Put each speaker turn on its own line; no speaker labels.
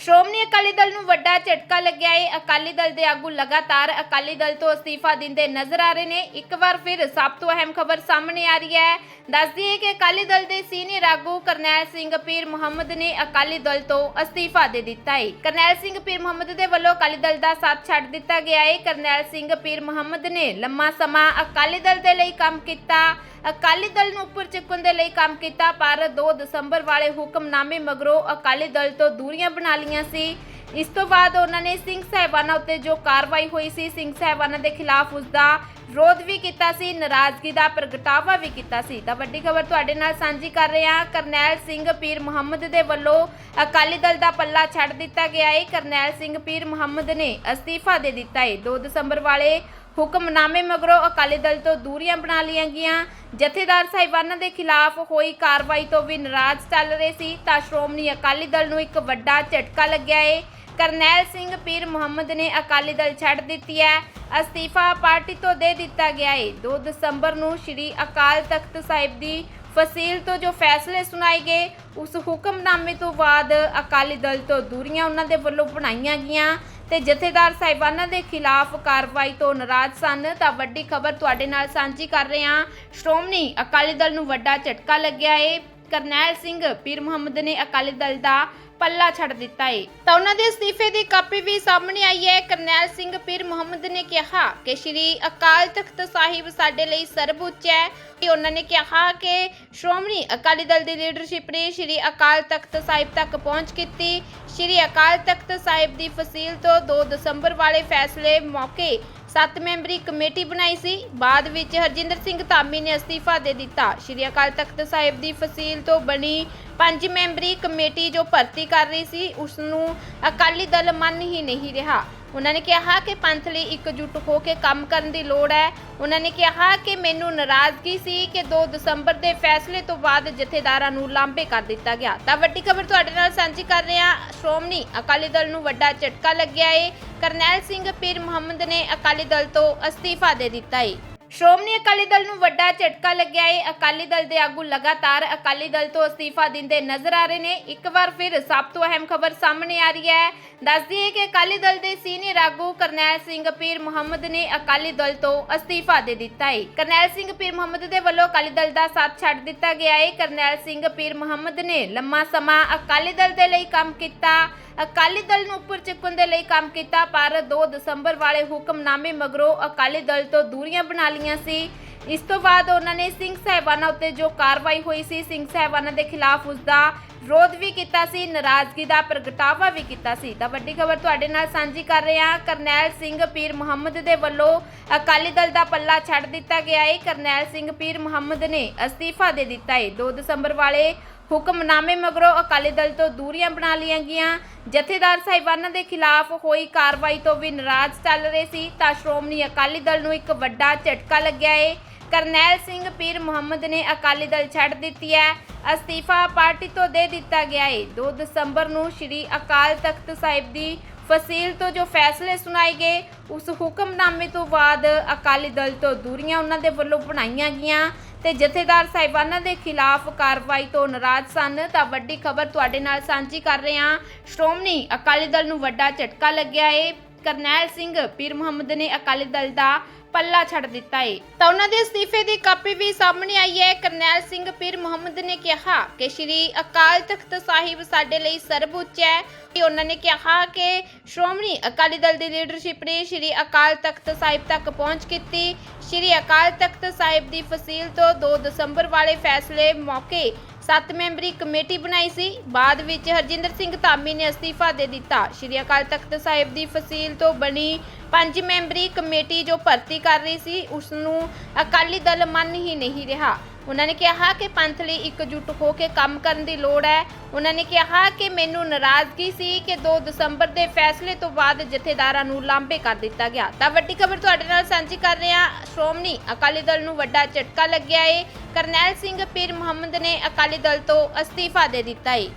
ਸ਼੍ਰੋਮਣੀ ਅਕਾਲੀ ਦਲ ਨੂੰ ਵੱਡਾ ਝਟਕਾ ਲੱਗਿਆ ਏ। ਅਕਾਲੀ ਦਲ ਦੇ ਆਗੂ ਲਗਾਤਾਰ ਅਕਾਲੀ ਦਲ ਤੋਂ ਅਸਤੀਫਾ ਦਿੰਦੇ ਨਜ਼ਰ ਆ ਰਹੇ ਨੇ। ਇੱਕ ਵਾਰ ਫਿਰ ਸਭ ਤੋਂ ਅਹਿਮ ਖਬਰ ਸਾਹਮਣੇ ਆ ਰਹੀ ਹੈ। ਦੱਸਦੀ ਹੈ ਕਿ ਅਕਾਲੀ ਦਲ ਦੇ ਸੀਨੀਅਰ ਆਗੂ ਕਰਨੈਲ ਸਿੰਘ ਪੀਰ ਮੁਹੰਮਦ ਨੇ ਅਕਾਲੀ ਦਲ ਤੋਂ ਅਸਤੀਫਾ ਦੇ ਦਿੱਤਾ ਏ। ਕਰਨੈਲ ਸਿੰਘ ਪੀਰ ਮੁਹੰਮਦ ਦੇ ਵੱਲੋਂ ਅਕਾਲੀ ਦਲ ਦਾ ਸਾਥ ਛੱਡ ਦਿੱਤਾ ਗਿਆ ਹੈ ਕਰਨੈਲ ਸਿੰਘ ਪੀਰ ਮੁਹੰਮਦ ਨੇ ਲੰਮਾ ਸਮਾਂ ਅਕਾਲੀ ਦਲ ਦੇ ਲਈ ਕੰਮ ਕੀਤਾ। ਅਕਾਲੀ ਦਲ ਨੂੰ ਉੱਪਰ ਚੁੱਕਣ ਦੇ ਲਈ ਕੰਮ ਕੀਤਾ, ਪਰ 2 ਦਸੰਬਰ ਵਾਲੇ ਹੁਕਮਨਾਮੇ ਮਗਰੋਂ ਅਕਾਲੀ ਦਲ ਤੋਂ ਦੂਰੀਆਂ ਬਣਾ ਲਈਆਂ ਸੀ। ਇਸ ਤੋਂ ਬਾਅਦ ਉਹਨਾਂ ਨੇ ਸਿੰਘ ਸਾਹਿਬਾਨਾਂ ਉੱਤੇ ਜੋ ਕਾਰਵਾਈ ਹੋਈ ਸੀ, ਸਿੰਘ ਸਾਹਿਬਾਨਾਂ ਦੇ ਖਿਲਾਫ ਉਸ ਦਾ ਵਿਰੋਧ ਵੀ ਕੀਤਾ ਸੀ, ਨਾਰਾਜ਼ਗੀ ਦਾ ਪ੍ਰਗਟਾਵਾ ਵੀ ਕੀਤਾ ਸੀ। ਤਾਂ ਵੱਡੀ ਖਬਰ ਤੁਹਾਡੇ ਨਾਲ ਸਾਂਝੀ ਕਰ ਰਹੇ ਹਾਂ, ਕਰਨੈਲ ਸਿੰਘ ਪੀਰ ਮੁਹੰਮਦ ਦੇ ਵੱਲੋਂ ਅਕਾਲੀ ਦਲ ਦਾ ਪੱਲਾ ਛੱਡ ਦਿੱਤਾ ਗਿਆ ਹੈ ਕਰਨੈਲ ਸਿੰਘ ਪੀਰ ਮੁਹੰਮਦ ਨੇ ਅਸਤੀਫਾ ਦੇ ਦਿੱਤਾ ਹੈ 2 ਦਸੰਬਰ ਵਾਲੇ ਹੁਕਮਨਾਮੇ ਮਗਰੋਂ ਅਕਾਲੀ ਦਲ ਤੋਂ ਦੂਰੀਆਂ ਬਣਾ ਲਈਆਂ ਗਈਆਂ। ਜਥੇਦਾਰ ਸਾਹਿਬਾਨਾਂ ਦੇ ਖਿਲਾਫ ਹੋਈ ਕਾਰਵਾਈ ਤੋਂ ਵੀ ਨਾਰਾਜ਼ ਚੱਲ ਰਹੇ ਸੀ। ਤਾਂ ਸ਼੍ਰੋਮਣੀ ਅਕਾਲੀ ਦਲ ਨੂੰ ਇੱਕ ਵੱਡਾ ਝਟਕਾ ਲੱਗਿਆ ਏ। ਕਰਨੈਲ ਸਿੰਘ ਪੀਰ ਮੁਹੰਮਦ ਨੇ ਅਕਾਲੀ ਦਲ ਛੱਡ ਦਿੱਤੀ ਹੈ। ਅਸਤੀਫਾ ਪਾਰਟੀ ਤੋਂ ਦੇ ਦਿੱਤਾ ਗਿਆ ਏ। 2 ਦਸੰਬਰ ਨੂੰ ਸ੍ਰੀ ਅਕਾਲ ਤਖਤ ਸਾਹਿਬ ਦੀ ਫਸੀਲ ਤੋਂ ਜੋ ਫੈਸਲੇ ਸੁਣਾਏ ਗਏ, ਉਸ ਹੁਕਮਨਾਮੇ ਤੋਂ ਬਾਅਦ ਅਕਾਲੀ ਦਲ ਤੋਂ ਦੂਰੀਆਂ ਉਹਨਾਂ ਦੇ ਵੱਲੋਂ ਬਣਾਈਆਂ ਗਈਆਂ। ਤੇ ਜਥੇਦਾਰ ਸਾਹਿਬਾਨਾਂ ਦੇ ਖਿਲਾਫ ਕਾਰਵਾਈ ਤੋਂ ਨਾਰਾਜ਼ ਸਨ। ਤਾਂ ਵੱਡੀ ਖਬਰ ਤੁਹਾਡੇ ਨਾਲ ਸਾਂਝੀ ਕਰ ਰਹੇ ਹਾਂ। ਸ਼੍ਰੋਮਣੀ ਅਕਾਲੀ ਦਲ ਨੂੰ ਵੱਡਾ ਝਟਕਾ ਲੱਗਿਆ ਏ। ਕਰਨੈਲ ਸਿੰਘ ਪੀਰ ਮੁਹੰਮਦ ਨੇ ਅਕਾਲੀ ਦਲ ਦਾ ਪੱਲਾ ਛੱਡ ਦਿੱਤਾ ਏ। ਤਾਂ ਉਹਨਾਂ ਦੇ ਅਸਤੀਫੇ ਦੀ ਕਾਪੀ ਵੀ ਸਾਹਮਣੇ ਆਈ ਹੈ। ਕਰਨੈਲ ਸਿੰਘ ਪੀਰ ਮੁਹੰਮਦ ਨੇ ਕਿਹਾ ਕਿ ਸ਼੍ਰੀ ਅਕਾਲ ਤਖਤ ਸਾਹਿਬ ਸਾਡੇ ਲਈ ਸਰਵਉੱਚ ਹੈ। ਉਹਨਾਂ ਨੇ ਕਿਹਾ ਕਿ ਸ਼੍ਰੋਮਣੀ ਅਕਾਲੀ ਦਲ ਦੀ ਲੀਡਰਸ਼ਿਪ ਨੇ ਸ਼੍ਰੀ ਅਕਾਲ ਤਖਤ ਸਾਹਿਬ ਤੱਕ ਪਹੁੰਚ ਕੀਤੀ। ਸ਼੍ਰੀ ਅਕਾਲ ਤਖਤ ਸਾਹਿਬ ਦੀ ਫਸੀਲ ਤੋਂ 2 ਦਸੰਬਰ ਵਾਲੇ ਫੈਸਲੇ ਮੌਕੇ ਸੱਤ ਮੈਂਬਰੀ ਕਮੇਟੀ ਬਣਾਈ ਸੀ। ਬਾਅਦ ਵਿੱਚ ਹਰਜਿੰਦਰ ਸਿੰਘ ਧਾਮੀ ਨੇ ਅਸਤੀਫਾ ਦੇ ਦਿੱਤਾ। ਸ਼੍ਰੀ ਅਕਾਲ ਤਖਤ ਸਾਹਿਬ ਦੀ ਫਸੀਲ ਤੋਂ ਬਣੀ ਪੰਜ ਮੈਂਬਰੀ ਕਮੇਟੀ ਜੋ ਭਰਤੀ ਕਰ ਰਹੀ ਸੀ ਉਸ ਨੂੰ ਅਕਾਲੀ ਦਲ ਮੰਨ ਹੀ ਨਹੀਂ ਰਿਹਾ। ਉਹਨਾਂ ਨੇ ਕਿਹਾ ਕਿ ਪੰਥ ਲਈ ਇਕਜੁੱਟ ਹੋ ਕੇ ਕੰਮ ਕਰਨ ਦੀ ਲੋੜ ਹੈ। ਉਹਨਾਂ ਨੇ ਕਿਹਾ ਕਿ ਮੈਨੂੰ ਨਾਰਾਜ਼ਗੀ ਸੀ ਕਿ 2 ਦਸੰਬਰ ਦੇ ਫੈਸਲੇ ਤੋਂ ਬਾਅਦ ਜਥੇਦਾਰਾਂ ਨੂੰ ਲਾਂਬੇ ਕਰ ਦਿੱਤਾ ਗਿਆ। ਤਾਂ ਵੱਡੀ ਖਬਰ ਤੁਹਾਡੇ ਨਾਲ ਸਾਂਝੀ ਕਰ ਰਹੇ ਹਾਂ। ਸ਼੍ਰੋਮਣੀ ਅਕਾਲੀ ਦਲ ਨੂੰ ਵੱਡਾ ਝਟਕਾ ਲੱਗਿਆ ਏ। ਕਰਨੈਲ ਸਿੰਘ ਪੀਰ ਮੁਹੰਮਦ ਨੇ ਅਕਾਲੀ ਦਲ ਤੋਂ ਅਸਤੀਫਾ ਦੇ ਦਿੱਤਾ ਏ। ਸ਼੍ਰੋਮਣੀ ਅਕਾਲੀ ਦਲ ਨੂੰ ਵੱਡਾ ਝਟਕਾ ਲੱਗਿਆ ਏ। ਅਕਾਲੀ ਦਲ ਦੇ ਆਗੂ ਲਗਾਤਾਰ ਅਕਾਲੀ ਦਲ ਤੋਂ ਅਸਤੀਫਾ ਦਿੰਦੇ ਨਜ਼ਰ ਆ ਰਹੇ ਨੇ। ਇੱਕ ਵਾਰ ਫਿਰ ਸਭ ਤੋਂ ਅਹਿਮ ਖਬਰ ਸਾਹਮਣੇ ਆ ਰਹੀ ਹੈ। ਦੱਸਦੀ ਹੈ ਕਿ ਅਕਾਲੀ ਦਲ ਦੇ ਸੀਨੀਅਰ ਆਗੂ ਕਰਨੈਲ ਸਿੰਘ ਪੀਰ ਮੁਹੰਮਦ ਨੇ ਅਕਾਲੀ ਦਲ ਤੋਂ ਅਸਤੀਫਾ ਦੇ ਦਿੱਤਾ ਹੈ। ਕਰਨੈਲ ਸਿੰਘ ਪੀਰ ਮੁਹੰਮਦ ਦੇ ਵੱਲੋਂ ਅਕਾਲੀ ਦਲ ਦਾ ਸਾਥ ਛੱਡ ਦਿੱਤਾ ਗਿਆ ਹੈ। ਕਰਨੈਲ ਸਿੰਘ ਪੀਰ ਮੁਹੰਮਦ ਨੇ ਲੰਮਾ ਸਮਾਂ ਅਕਾਲੀ ਦਲ ਦੇ ਲਈ ਕੰਮ ਕੀਤਾ, ਅਕਾਲੀ ਦਲ ਨੂੰ ਉੱਪਰ ਚੁੱਕਣ ਦੇ ਲਈ ਕੰਮ ਕੀਤਾ, ਪਰ 2 ਦਸੰਬਰ ਵਾਲੇ ਹੁਕਮਨਾਮੇ ਮਗਰੋਂ ਅਕਾਲੀ ਦਲ ਤੋਂ ਦੂਰੀਆਂ ਬਣਾ ਲਈਆਂ ਸੀ। ਇਸ ਤੋਂ ਬਾਅਦ ਉਹਨਾਂ ਨੇ ਸਿੰਘ ਸਾਹਿਬਾਨਾਂ ਉੱਤੇ ਜੋ ਕਾਰਵਾਈ ਹੋਈ ਸੀ, ਸਿੰਘ ਸਾਹਿਬਾਨਾਂ ਦੇ ਖਿਲਾਫ ਉਸ ਦਾ ਵਿਰੋਧ ਵੀ ਕੀਤਾ ਸੀ, ਨਾਰਾਜ਼ਗੀ ਦਾ ਪ੍ਰਗਟਾਵਾ ਵੀ ਕੀਤਾ ਸੀ। ਤਾਂ ਵੱਡੀ ਖਬਰ ਤੁਹਾਡੇ ਨਾਲ ਸਾਂਝੀ ਕਰ ਰਹੇ ਹਾਂ, ਕਰਨੈਲ ਸਿੰਘ ਪੀਰ ਮੁਹੰਮਦ ਦੇ ਵੱਲੋਂ ਅਕਾਲੀ ਦਲ ਦਾ ਪੱਲਾ ਛੱਡ ਦਿੱਤਾ ਗਿਆ ਹੈ ਕਰਨੈਲ ਸਿੰਘ ਪੀਰ ਮੁਹੰਮਦ ਨੇ ਅਸਤੀਫਾ ਦੇ ਦਿੱਤਾ ਹੈ 2 ਦਸੰਬਰ ਵਾਲੇ ਹੁਕਮਨਾਮੇ ਮਗਰੋਂ ਅਕਾਲੀ ਦਲ ਤੋਂ ਦੂਰੀਆਂ ਬਣਾ ਲਈਆਂ ਗਈਆਂ। ਜਥੇਦਾਰ ਸਾਹਿਬਾਨਾਂ ਦੇ ਖਿਲਾਫ ਹੋਈ ਕਾਰਵਾਈ ਤੋਂ ਵੀ ਨਾਰਾਜ਼ ਚੱਲ ਰਹੇ ਸੀ। ਤਾਂ ਸ਼੍ਰੋਮਣੀ ਅਕਾਲੀ ਦਲ ਨੂੰ ਇੱਕ ਵੱਡਾ ਝਟਕਾ ਲੱਗਿਆ ਹੈ ਕਰਨੈਲ ਸਿੰਘ ਪੀਰ ਮੁਹੰਮਦ ਨੇ ਅਕਾਲੀ ਦਲ ਛੱਡ ਦਿੱਤੀ ਹੈ। ਅਸਤੀਫਾ ਪਾਰਟੀ ਤੋਂ ਦੇ ਦਿੱਤਾ ਗਿਆ ਹੈ 2 ਦਸੰਬਰ ਨੂੰ ਸ੍ਰੀ ਅਕਾਲ ਤਖਤ ਸਾਹਿਬ ਦੀ ਫਸੀਲ ਤੋਂ ਜੋ ਫੈਸਲੇ ਸੁਣਾਏ ਗਏ, ਉਸ ਹੁਕਮਨਾਮੇ ਤੋਂ ਬਾਅਦ ਅਕਾਲੀ ਦਲ ਤੋਂ ਦੂਰੀਆਂ ਉਹਨਾਂ ਦੇ ਵੱਲੋਂ ਬਣਾਈਆਂ ਗਈਆਂ ਤੇ ਜਥੇਦਾਰ ਸਾਹਿਬਾਨਾਂ ਦੇ ਖਿਲਾਫ ਕਾਰਵਾਈ ਤੋਂ ਨਾਰਾਜ਼ ਸਨ। ਤਾਂ ਵੱਡੀ ਖਬਰ ਤੁਹਾਡੇ ਨਾਲ ਸਾਂਝੀ ਕਰ ਰਹੇ ਹਾਂ। ਸ਼੍ਰੋਮਣੀ ਅਕਾਲੀ ਦਲ ਨੂੰ ਵੱਡਾ ਝਟਕਾ ਲੱਗਿਆ ਏ। ਕਰਨੈਲ ਸਿੰਘ, ਪੀਰ ਮੁਹੰਮਦ ਨੇ ਅਕਾਲੀ ਦਲ ਦਾ ਪੱਲਾ ਛੱਡ ਦਿੱਤਾ ਹੈ ਤਾਂ ਉਹਨਾਂ ਦੇ ਅਸਤੀਫੇ ਦੀ ਕਾਪੀ ਵੀ ਸਾਹਮਣੇ ਆਈ ਹੈ। ਕਰਨੈਲ ਸਿੰਘ, ਪੀਰ ਮੁਹੰਮਦ ਨੇ ਕਿਹਾ ਕਿ ਸ਼੍ਰੀ ਅਕਾਲ ਤਖਤ ਸਾਹਿਬ ਸਾਡੇ ਲਈ ਸਰਵਉੱਚ ਹੈ। ਕਿ ਉਹਨਾਂ ਨੇ ਕਿਹਾ ਕਿ ਸ਼੍ਰੋਮਣੀ ਅਕਾਲੀ ਦਲ ਦੀ ਲੀਡਰਸ਼ਿਪ ਨੇ ਸ਼੍ਰੀ ਅਕਾਲ ਤਖਤ ਸਾਹਿਬ ਤੱਕ ਪਹੁੰਚ ਕੀਤੀ। ਸ਼੍ਰੀ ਅਕਾਲ ਤਖਤ ਸਾਹਿਬ ਦੀ ਫਸੀਲ ਤੋਂ 2 ਦਸੰਬਰ ਵਾਲੇ ਫੈਸਲੇ ਮੌਕੇ ਸੱਤ ਮੈਂਬਰੀ ਕਮੇਟੀ ਬਣਾਈ ਸੀ। ਬਾਅਦ ਵਿੱਚ ਹਰਜਿੰਦਰ ਸਿੰਘ ਧਾਮੀ ਨੇ ਅਸਤੀਫਾ ਦੇ ਦਿੱਤਾ। ਸ਼੍ਰੀ ਅਕਾਲ ਤਖਤ ਸਾਹਿਬ ਦੀ ਫਸੀਲ ਤੋਂ ਬਣੀ ਪੰਜ ਮੈਂਬਰੀ ਕਮੇਟੀ ਜੋ ਭਰਤੀ ਕਰ ਰਹੀ ਸੀ ਉਸ ਨੂੰ ਅਕਾਲੀ ਦਲ ਮੰਨ ਹੀ ਨਹੀਂ ਰਿਹਾ। ਉਹਨਾਂ ਨੇ ਕਿਹਾ ਕਿ ਪੰਥ ਲਈ ਇਕਜੁੱਟ ਹੋ ਕੇ ਕੰਮ ਕਰਨ ਦੀ ਲੋੜ ਹੈ। ਉਹਨਾਂ ਨੇ ਕਿਹਾ ਕਿ ਮੈਨੂੰ ਨਾਰਾਜ਼ਗੀ ਸੀ ਕਿ 2 ਦਸੰਬਰ ਦੇ ਫੈਸਲੇ ਤੋਂ ਬਾਅਦ ਜਥੇਦਾਰਾਂ ਨੂੰ ਲਾਂਭੇ ਕਰ ਦਿੱਤਾ ਗਿਆ। ਤਾਂ ਵੱਡੀ ਖਬਰ ਤੁਹਾਡੇ ਨਾਲ ਸਾਂਝੀ ਕਰ ਰਹੇ ਹਾਂ। ਸ਼੍ਰੋਮਣੀ ਅਕਾਲੀ ਦਲ ਨੂੰ ਵੱਡਾ ਝਟਕਾ ਲੱਗਿਆ ਏ। ਕਰਨੈਲ ਸਿੰਘ ਪੀਰ ਮੁਹੰਮਦ ਨੇ ਅਕਾਲੀ ਦਲ ਤੋਂ ਅਸਤੀਫਾ ਦੇ ਦਿੱਤਾ ਏ।